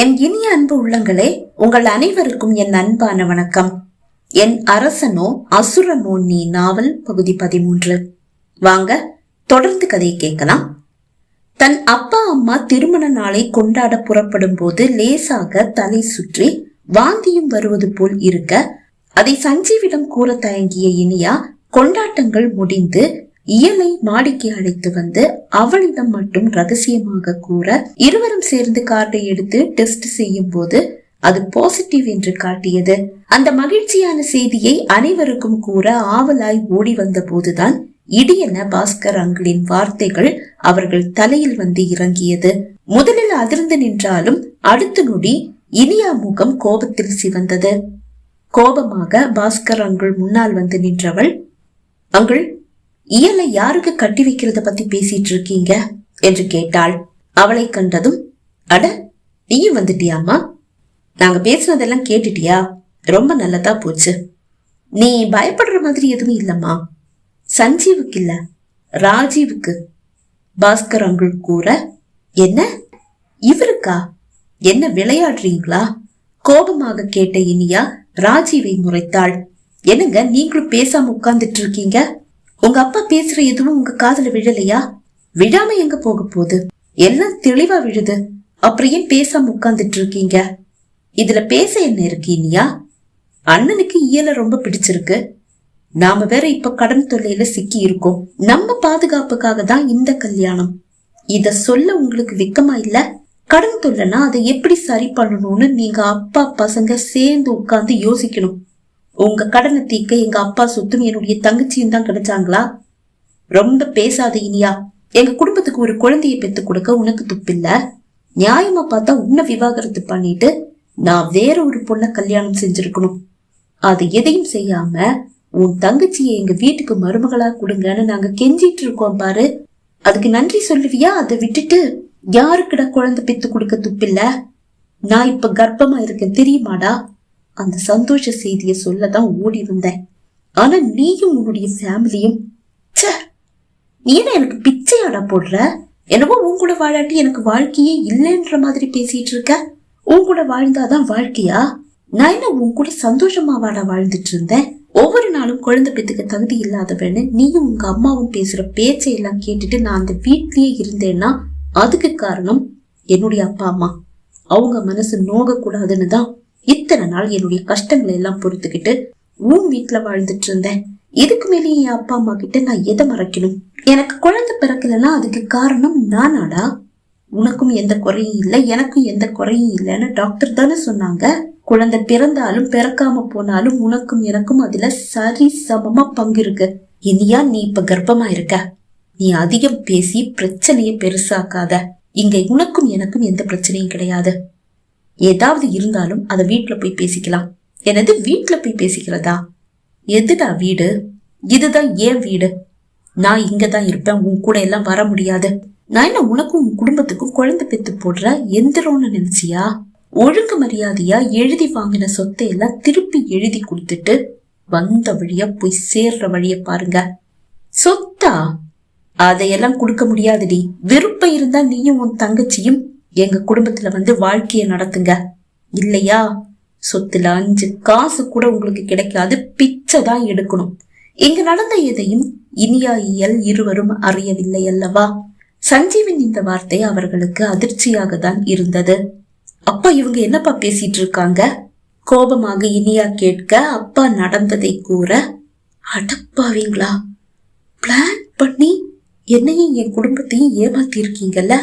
என் இனிய அன்பு உள்ளங்களே உங்கள் அனைவருக்கும் என் அன்பான வணக்கம். என் அரசனோ அசுரனோ நீ நாவல் பகுதி பதிமூன்று. வாங்க தொடர்ந்து கதையை கேட்கலாம். தன் அப்பா அம்மா திருமண நாளை கொண்டாட புறப்படும் போது லேசாக தலை சுற்றி வாந்தியும் வருவது போல் இருக்க அதை சஞ்சீவிடம் கூற தயங்கிய இனியா கொண்டாட்டங்கள் முடிந்து இயலை மாடிக்கு அழைத்து வந்து அவளிடம் மட்டும் ரகசியமாக கூற இருவரும் சேர்ந்து கார்டை எடுத்து டெஸ்ட் செய்யும் போது அது பாசிட்டிவ் என்று காட்டியது. அந்த மகிழ்ச்சியான செய்தியை அனைவருக்கும் கூற ஆவலாய் ஓடி வந்த போதுதான் இடியென பாஸ்கர் அங்கிளின் வார்த்தைகள் அவர்கள் தலையில் வந்து இறங்கியது. முதலில் அதிர்ந்து நின்றாலும் அடுத்த நொடி இனியா முகம் கோபத்தில் சிவந்தது. கோபமாக பாஸ்கர் அங்குள் முன்னால் வந்து நின்றவள் அங்குள் இயலை யாருக்கு கட்டி வைக்கிறத பத்தி பேசிட்டு இருக்கீங்க என்று கேட்டாள். அவளை கண்டதும் அட நீயும் வந்துட்டியாமா நாங்க பேசுனதெல்லாம் கேட்டுட்டியா? ரொம்ப நல்லதா போச்சு. நீ பயப்படுற மாதிரி எதுவும் இல்லம்மா. சஞ்சீவுக்கு இல்ல ராஜீவுக்கு. பாஸ்கர் அங்குள் கூற என்ன? இவருக்கா? என்ன விளையாடுறீங்களா? கோபமாக கேட்ட இனியா ராஜீவை முறைத்தாள். என்னங்க நீங்களும் பேசாம உட்கார்ந்துட்டு இருக்கீங்க உங்க அப்பா பேசுற எதுவும் உங்க காதல விழலையா? விழாம எங்க போக போகுது? எல்லாம் தெளிவா விழுது. அப்புறம் ஏன் பேசாம உட்கார்ந்துட்டு இருக்கீங்க? இதுல பேச என்ன இருக்கீனியா? அண்ணனுக்கு இயல ரொம்ப பிடிச்சிருக்கு. நாம வேற இப்ப கடன் தொல்லையில சிக்கி இருக்கோம். நம்ம பாதுகாப்புக்காக தான் இந்த கல்யாணம். இத சொல்ல உங்களுக்கு வெக்கமா இல்ல? கடன் தொல்லைனா அதை எப்படி சரி பண்ணணும்னு நீங்க அப்பா பசங்க சேர்ந்து உட்கார்ந்து யோசிக்கணும். உங்க கடனை தீக்க எங்க அப்பா சொத்தும் என்னுடைய தங்கச்சியும் தான் கிடைச்சாங்களா? ரொம்ப பேசாத இனியா எங்க குடும்பத்துக்கு ஒரு குழந்தைய பெத்து கொடுக்க உனக்கு துப்பில்ல? நியாயமா பார்த்தா உன்னை விவாகரத்து பண்ணிட்டு நான் வேற ஒரு பொண்ணை கல்யாணம் செஞ்சிருக்கணும். அது எதையும் செய்யாம உன் தங்கச்சியை எங்க வீட்டுக்கு மருமகளா கொடுங்கன்னு நாங்க கெஞ்சிட்டு இருக்கோம் பாரு. அதுக்கு நன்றி சொல்லுவியா? அதை விட்டுட்டு யாருக்கிட குழந்தை பெத்து கொடுக்க துப்பில்ல? நான் இப்ப கர்ப்பமா இருக்கேன் தெரியுமாடா? அந்த சந்தோஷ செய்தியை சொல்லதான் ஓடி வந்தேன். ஆனா நீயும் உன்னுடைய ஃபேமிலியும் ச்சே நீ என்ன எனக்கு பிச்சையாடா போடுற? என்னவோ உன் கூட வாழாட்டி எனக்கு வாழ்க்கையே இல்லைன்ற மாதிரி பேசிட்டு இருக்க. உன் கூட வாழ்ந்தாதான் வாழ்க்கையா? நான் என்ன உன் கூட சந்தோஷமா வாடா வாழ்ந்துட்டு இருந்தேன்? ஒவ்வொரு நாளும் குழந்தை பெத்துக்க தகுதி இல்லாதவன்னு நீயும் உங்க அம்மாவும் பேசுற பேச்சை எல்லாம் கேட்டுட்டு நான் அந்த வீட்லயே இருந்தேன்னா அதுக்கு காரணம் என்னுடைய அப்பா அம்மா. அவங்க மனசு நோக கூடாதுன்னு தான் இத்தனை நாள் என்னுடைய கஷ்டங்களை எல்லாம் பொறுத்துக்கிட்டு உன் வீட்டுல வாழ்ந்துட்டு இருந்தேன் இதுக்கு மேலே என் அப்பா அம்மா கிட்ட நான் எதை மறைக்கணும்? எனக்கு குழந்தை பிறக்கலன்னா அதுக்கு காரணம் நானாடா? உனக்கும் எந்த குறையும் இல்லை எனக்கும் எந்த குறையும் இல்லைன்னு டாக்டர் தானே சொன்னாங்க. குழந்தை பிறந்தாலும் பிறக்காம போனாலும் உனக்கும் எனக்கும் அதுல சரி சமமா பங்கு இருக்கு. இனியா நீ இப்ப கர்ப்பமா இருக்க. நீ அதிகம் பேசி பிரச்சனையை பெருசாக்காத. இங்க உனக்கும் எனக்கும் எந்த பிரச்சனையும் கிடையாது. ஏதாவது இருந்தாலும் அதை வீட்டில் போய் பேசிக்கலாம். எனது வீட்டில் போய் பேசிக்கிறதா? எதுடா வீடு? இதுதான் ஏன் வீடு? நான் இங்க தான் இருப்பேன் உன் கூட எல்லாம் வர முடியாது. நான் என்ன உனக்கும் உன் குடும்பத்துக்கும் குழந்தை பெத்து போடுற எந்திரம்னு நினைச்சியா? ஒழுங்கு மரியாதையா எழுதி வாங்கின சொத்தை எல்லாம் திருப்பி எழுதி கொடுத்துட்டு வந்த வழியா போய் சேர்ற வழிய பாருங்க. சொத்தா? அதையெல்லாம் கொடுக்க முடியாதுடி. விருப்பம் இருந்தா நீயும் உன் தங்கச்சியும் எங்க குடும்பத்துல வந்து வாழ்க்கையை நடத்துங்க. இல்லையா? சொத்துல அஞ்சு காசு கூட உங்களுக்கு கிடைக்காது பிச்சை தான் எடுக்கணும். இங்கு நடந்த எதையும் இனியா இயல் இருவரும் அறியவில்லை அல்லவா? சஞ்சீவின் இந்த வார்த்தை அவர்களுக்கு அதிர்ச்சியாக தான் இருந்தது. அப்பா இவங்க என்னப்பா பேசிட்டு இருக்காங்க கோபமாக இனியா கேட்க அப்பா நடந்ததை கூற அடப்பாவீங்களா? பிளான் பண்ணி என்னையும் என் குடும்பத்தையும் ஏமாத்தி இருக்கீங்கல்ல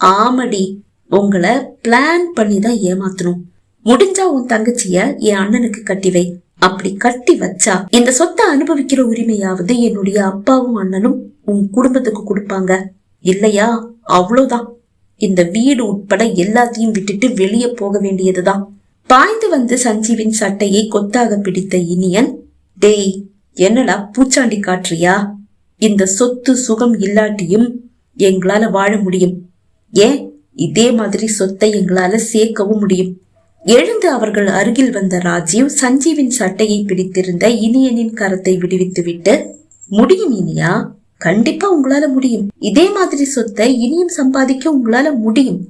ஆமடி உங்களை பிளான் பண்ணி தான் ஏமாத்தணும். முடிஞ்சா உன் தங்கச்சிய என் அண்ணனுக்கு கட்டி வை. அப்படி கட்டி வச்சா இந்த சொத்தை அனுபவிக்கிற உரிமையாவது என்னுடைய அப்பாவும் அண்ணனும் உன் குடும்பத்துக்கு கொடுப்பாங்க. இல்லையா? அவ்வளவுதான். இந்த வீடு உட்பட எல்லாத்தையும் விட்டுட்டு வெளியே போக வேண்டியதுதான். பாய்ந்து வந்து சஞ்சீவின் சட்டையை கொத்தாக பிடித்த இனியன் டேய் என்னடா பூச்சாண்டி காட்டுறியா? இந்த சொத்து சுகம் இல்லாட்டியும் எங்களால வாழ முடியும். ஏன்? இதே மாதிரி சொத்தை எங்களால சேர்க்கவும் முடியும். எழுந்து அவர்கள் அருகில் வந்த ராஜீவ் சஞ்சீவின் சட்டையை பிடித்திருந்த இனியனின் கரத்தை விடுவித்துவிட்டு முடியும் இனியா கண்டிப்பா உங்களால முடியும். இதே மாதிரி சொத்தை இனியும் சம்பாதிக்க உங்களால முடியும்.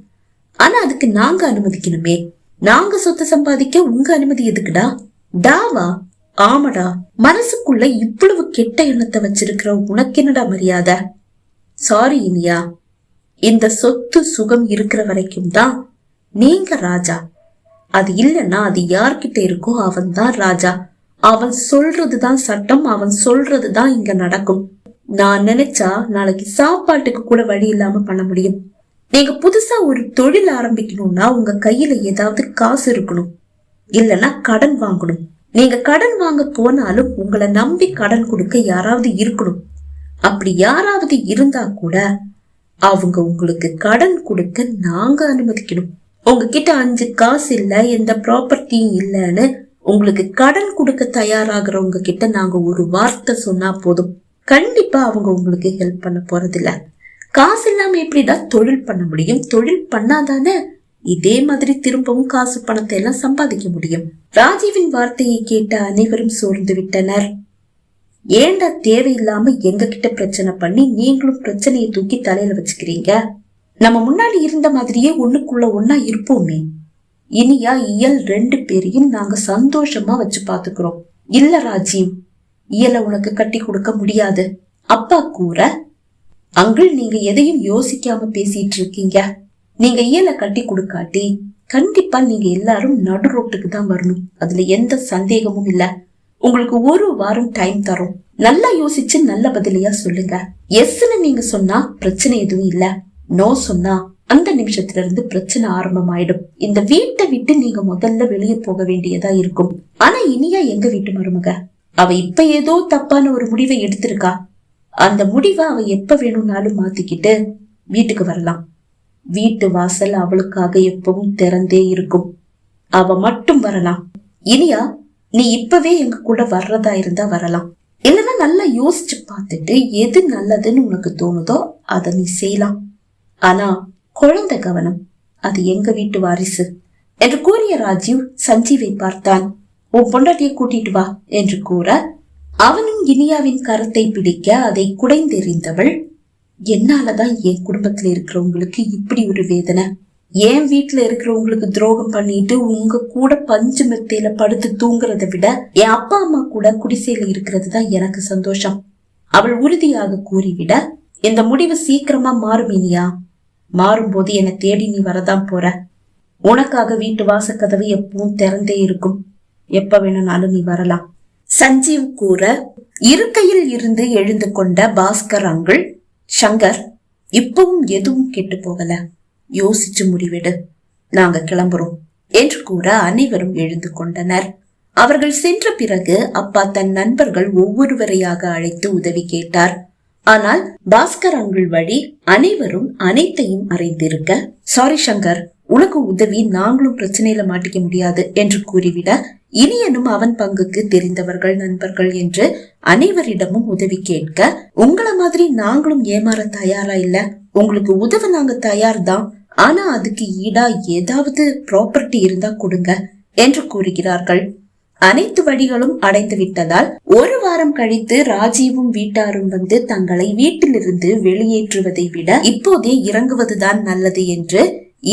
ஆனா அதுக்கு நாங்க அனுமதிக்கணுமே. நாங்க சொத்தை சம்பாதிக்க உங்க அனுமதி எதுக்குடா? டாவா ஆமடா. மனசுக்குள்ள இவ்வளவு கெட்ட எண்ணத்தை வச்சிருக்கிற உனக்கு என்னடா மரியாதை? சாரி இனியா. இந்த சொத்து சுகம் இருக்கிற வரைக்கும் தான் நீங்க ராஜா. அது இல்லைன்னா அது யார்கிட்ட இருக்கோ அவன் தான் ராஜா. அவன் சொல்றதுதான் சட்டம் அவன் சொல்றதுதான் இங்க நடக்கும். நான் நினைச்சா நாளைக்கு சாப்பாட்டுக்கு கூட வழி இல்லாம பண்ண முடியும். நீங்க புதுசா ஒரு தொழில் ஆரம்பிக்கணும்னா உங்க கையில ஏதாவது காசு இருக்கணும். இல்லைன்னா கடன் வாங்கணும். நீங்க கடன் வாங்க போனாலும் உங்களை நம்பி கடன் கொடுக்க யாராவது இருக்கணும். அப்படி யாராவது இருந்தா கூட அவங்க உங்களுக்கு கடன் கொடுக்க நாங்க அனுமதிக்கணும். உங்ககிட்ட அஞ்சு காசு இல்ல எந்த ப்ராப்பர்ட்டியும் இல்லைன்னு உங்களுக்கு கடன் கொடுக்க தயாராகிறவங்க கிட்ட நாங்க ஒரு வார்த்தை சொன்னா போதும். கண்டிப்பா அவங்க உங்களுக்கு ஹெல்ப் பண்ண போறதில்ல. காசு இல்லாம எப்படிதான் தொழில் பண்ண முடியும்? தொழில் பண்ணாதானே இதே மாதிரி திரும்பவும் காசு பணத்தை எல்லாம் சம்பாதிக்க முடியும். ராஜீவின் வார்த்தையை கேட்ட அனைவரும் சோர்ந்து விட்டனர். ஏண்டா தேவையில்லாம எங்க கிட்ட பிரச்சனை பண்ணி நீங்களும் பிரச்சனையை தூக்கி தலையில வச்சுக்கிறீங்க? நம்ம முன்னாடி இருந்த மாதிரியே ஒண்ணுக்குள்ள ஒன்னா இருப்போமே. இனியா இயல் ரெண்டு பேரையும் நாங்க சந்தோஷமா வச்சு பாத்துக்கிறோம். இல்ல ராஜீவ் இயலை உனக்கு கட்டி கொடுக்க முடியாது. அப்பா கூற அங்கிள் நீங்க எதையும் யோசிக்காம பேசிட்டு இருக்கீங்க. நீங்க இயலை கட்டி கொடுக்காட்டி கண்டிப்பா நீங்க எல்லாரும் நடு ரோட்டுக்கு தான் வரணும். அதுல எந்த சந்தேகமும் இல்லை. உங்களுக்கு ஒரு வாரம் டைம் தரும். நல்லா யோசிச்சு நல்ல பதிலையா சொல்லுங்க. எஸ்ன்னு நீங்க சொன்னா பிரச்சனை எதுவும் இல்ல. நோ சொன்னா அந்த நிமிஷத்துல இருந்து பிரச்சனை ஆரம்பமாயிடும். இந்த வீட்டை விட்டு நீங்க முதல்ல வெளியே போக வேண்டியதா இருக்கும். ஆனா இனியா எங்க வீட்டு மருமக? அவ இப்ப ஏதோ தப்பான ஒரு முடிவை எடுத்திருக்கா. அந்த முடிவை அவ எப்ப வேணும்னாலும் மாத்திக்கிட்டு வீட்டுக்கு வரலாம். வீட்டு வாசல் அவளுக்காக எப்பவும் திறந்தே இருக்கும். அவ மட்டும் வரலாம். இனியா நீ இப்பவே எங்க கூட வர்றதா இருந்தா வரலாம். இல்லைன்னா நல்லா யோசிச்சு பார்த்துட்டு எது நல்லதுன்னு உனக்கு தோணுதோ அதை நீ செய்யலாம். ஆனா குழந்தை கவனம். அது எங்க வீட்டு வாரிசு. என்று கூறிய ராஜீவ் சஞ்சீவை பார்த்தான். உன் பொண்டாட்டியை கூட்டிட்டு வா என்று கூற அவனும் இனியாவின் கரத்தை பிடிக்க அதை குடைந்தெறிந்தவள் என்னாலதான் என் குடும்பத்துல இருக்கிறவங்களுக்கு இப்படி ஒரு வேதனை? என் வீட்டுல இருக்கிறவங்களுக்கு துரோகம் பண்ணிட்டு உங்க கூட பஞ்சு மெத்தையில படுத்து தூங்குறத விட என் அப்பா அம்மா கூட குடிசையில இருக்கிறது தான் எனக்கு சந்தோஷம். அவள் உறுதியாக கூறிவிட இந்த முடிவு சீக்கிரமா மாறும் இனியா. மாறும்போது என்னை தேடி நீ வரதான் போற. உனக்காக வீட்டு வாசக்கதவு எப்பவும் திறந்தே இருக்கும். எப்ப வேணும்னாலும் நீ வரலாம். சஞ்சீவ் கூற இருக்கையில் இருந்து எழுந்து கொண்ட பாஸ்கர் அங்கிள் சங்கர் இப்பவும் எதுவும் கெட்டு போகல. யோசிச்சு முடிவிடு. நாங்க கிளம்புறோம் என்று கூற அனைவரும் எழுந்து கொண்டனர். அவர்கள் சென்ற பிறகு அப்பா தன் நண்பர்கள் ஒவ்வொருவரையாக அழைத்து உதவி கேட்டார். ஆனால் பாஸ்கர் அங்குள் வழி அனைவரும் அனைத்தையும் அறிந்திருக்க சாரி சங்கர் உனக்கு உதவி நாங்களும் பிரச்சனையில மாட்டிக்க முடியாது என்று கூறிவிட இனியனும் அவன் பங்குக்கு தெரிந்தவர்கள் நண்பர்கள் என்று அனைவரிடமும் உதவி கேட்க உங்கள மாதிரி நாங்களும் ஏமாற தயாரா இல்ல? உங்களுக்கு உதவ நாங்க தயார் தான் ஆனா அதுக்கு ஈடா ஏதாவது ப்ராப்பர்ட்டி இருந்தா கொடுங்க என்று கூறுகிறார்கள். அனைத்து வழிகளும் அடைந்து விட்டதால் ஒரு வாரம் கழித்து ராஜீவும் வீட்டாரும் வந்து தங்களை வீட்டிலிருந்து வெளியேற்றுவதை விட இப்போதே இறங்குவதுதான் நல்லது என்று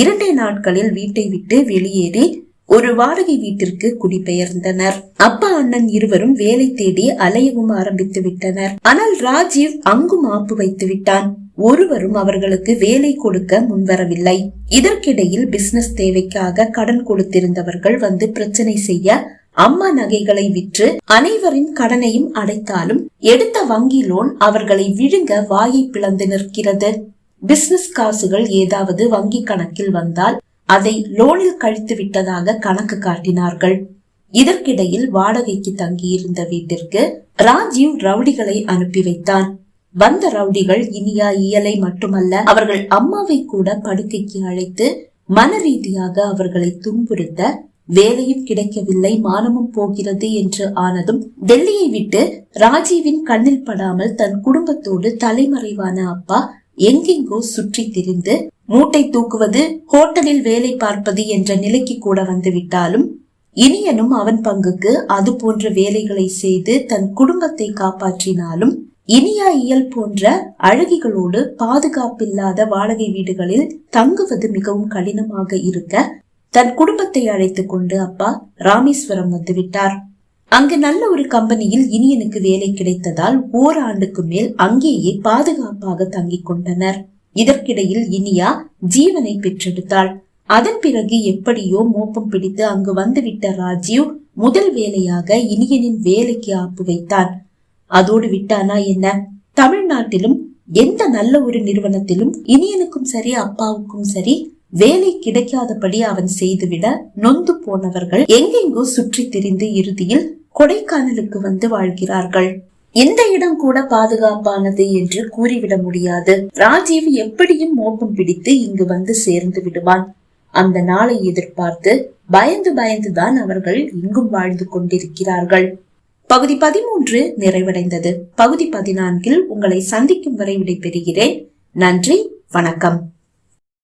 இரண்டே நாட்களில் வீட்டை விட்டு வெளியேறி ஒரு வாடகை வீட்டிற்கு குடிபெயர்ந்தனர். அப்பா அண்ணன் இருவரும் வேலை தேடி அலையவும் ஆரம்பித்து விட்டனர். ஆனால் ராஜீவ் அங்கும் ஆப்பு வைத்து விட்டான். ஒருவரும் அவர்களுக்கு வேலை கொடுக்க முன்வரவில்லை. இதற்கிடையில் பிசினஸ் தேவைக்காக கடன் கொடுத்திருந்தவர்கள் வந்து பிரச்சனை செய்ய அம்மா நகைகளை விற்று அனைவரின் கடனையும் அடைத்தாலும் எடுத்த வங்கி லோன் அவர்களை விழுங்க வாயை பிளந்து நிற்கிறது. பிசினஸ் காசுகள் ஏதாவது வங்கி கணக்கில் வந்தால் அதை லோனில் கழித்து விட்டதாக கணக்கு காட்டினார்கள். இதற்கிடையில் வாடகைக்கு தங்கியிருந்த வீட்டிற்கு ராஜீவ் ரவுடிகளை அனுப்பி வைத்தான் வந்த ரவுடிகள் இனியா இயலை மட்டுமல்ல அவர்கள் அம்மாவை கூட படுக்கைக்கு அழைத்து மன ரீதியாக அவர்களை துன்புறுத்த வேலையும் கிடைக்கவில்லை மானமும் போகிறது என்று ஆனதும் டெல்லியை விட்டு ராஜீவின் கண்ணில் படாமல் தன் குடும்பத்தோடு தலைமறைவான அப்பா எங்கெங்கோ சுற்றி திரிந்து மூட்டை தூக்குவது ஹோட்டலில் வேலை பார்ப்பது என்ற நிலைக்கு கூட வந்து விட்டாலும் இனியனும் அவன் பங்குக்கு அது போன்ற வேலைகளை செய்து தன் குடும்பத்தை காப்பாற்றினாலும் இனியா இயல் போன்ற அழகிகளோடு பாதுகாப்பில்லாத வாடகை வீடுகளில் தங்குவது மிகவும் கடினமாக இருக்க தன் குடும்பத்தை அழைத்துக் கொண்டு அப்பா ராமேஸ்வரம் வந்துவிட்டார். அங்கு நல்ல ஒரு கம்பெனியில் இனியனுக்கு வேலை கிடைத்ததால் ஓராண்டுக்கு மேல் அங்கேயே பாதுகாப்பாக தங்கிக் கொண்டனர். இதற்கிடையில் இனியா ஜீவனை பெற்றெடுத்தாள். அதன் பிறகு எப்படியோ மோப்பம் பிடித்து அங்கு வந்துவிட்ட ராஜீவ் முதல் வேலையாக இனியனின் வேலைக்கு ஆப்பு வைத்தான். அதோடு விட்டானா என்ன? தமிழ்நாட்டிலும் எந்த நல்ல ஒரு நிறுவனத்திலும் இனியனுக்கும் சரி அப்பாவுக்கும் சரி வேலை கிடைக்காதபடி அவன் செய்துவிட நொந்து போனவர்கள் எங்கெங்கோ சுற்றி திரிந்து இறுதியில் கொடைக்கானலுக்கு வந்து வாழ்கிறார்கள். எந்த இடம் கூட பாதுகாப்பானது என்று கூறிவிட முடியாது. ராஜீவ் எப்படியும் மோப்பம் பிடித்து இங்கு வந்து சேர்ந்து விடுவான். அந்த நாளை எதிர்பார்த்து பயந்து பயந்துதான் அவர்கள் இங்கும் வாழ்ந்து கொண்டிருக்கிறார்கள். பகுதி பதிமூன்று நிறைவடைந்தது. பகுதி பதினான்கில் உங்களை சந்திக்கும் வரை விடைபெறுகிறேன். நன்றி வணக்கம்.